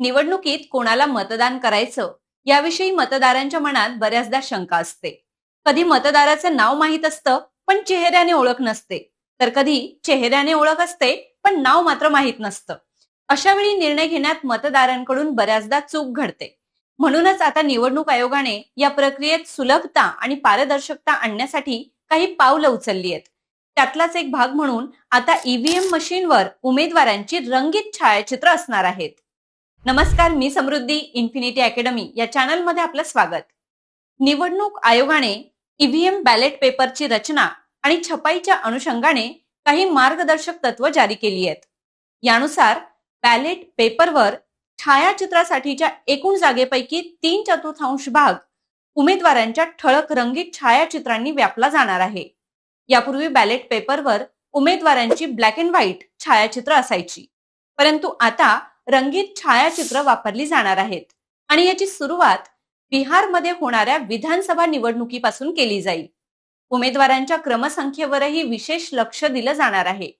निवडणुकीत कोणाला मतदान करायचं याविषयी मतदारांच्या मनात बऱ्याचदा शंका असते. कधी मतदाराचं नाव माहीत असतं पण चेहऱ्याने ओळख नसते. तर कधी चेहऱ्याने ओळख असते पण नाव मात्र माहीत नसतं. अशा वेळी निर्णय घेण्यात मतदारांकडून बऱ्याचदा चूक घडते. म्हणूनच आता निवडणूक आयोगाने या प्रक्रियेत सुलभता आणि पारदर्शकता आणण्यासाठी काही पावलं उचलली आहेत. त्यातलाच एक भाग म्हणून आता ईव्हीएम मशीनवर उमेदवारांची रंगीत छायाचित्र असणार आहेत. नमस्कार मी समृद्धी इन्फिनिटी अकॅडमी या चॅनलमध्ये आपलं स्वागत. निवडणूक आयोगाने ईव्हीएम बॅलेट पेपरची रचना आणि छपाईच्या अनुषंगाने काही मार्गदर्शक तत्व जारी केली आहेत. यानुसार बॅलेट पेपरवर छायाचित्रासाठीच्या एकूण जागेपैकी तीन चतुर्थांश भाग उमेदवारांच्या ठळक रंगीत छायाचित्रांनी व्यापला जाणार आहे. यापूर्वी बॅलेट पेपरवर उमेदवारांची ब्लॅक अँड व्हाईट छायाचित्र असायची. परंतु आता रंगीत छायाचित्र वापरली जाणार आहेत. आणि याची सुरुवात बिहारमध्ये होणाऱ्या विधानसभा निवडणुकीपासून केली जाईल. उमेदवारांच्या क्रमसंख्येवरही विशेष लक्ष दिलं जाणार आहे.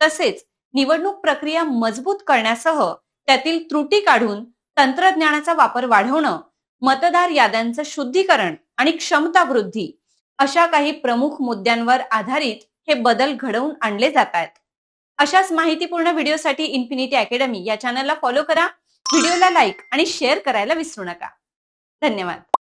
तसेच निवडणूक प्रक्रिया मजबूत करण्यासह त्यातील त्रुटी काढून तंत्रज्ञानाचा वापर वाढवणं मतदार याद्यांचं शुद्धीकरण आणि क्षमता वृद्धी अशा काही प्रमुख मुद्द्यांवर आधारित हे बदल घडवून आणले जात आहेत. अशाच माहितीपूर्ण व्हिडिओसाठी इन्फिनिटी अकॅडमी या चॅनलला फॉलो करा. व्हिडिओला लाईक आणि शेअर करायला विसरू नका. धन्यवाद.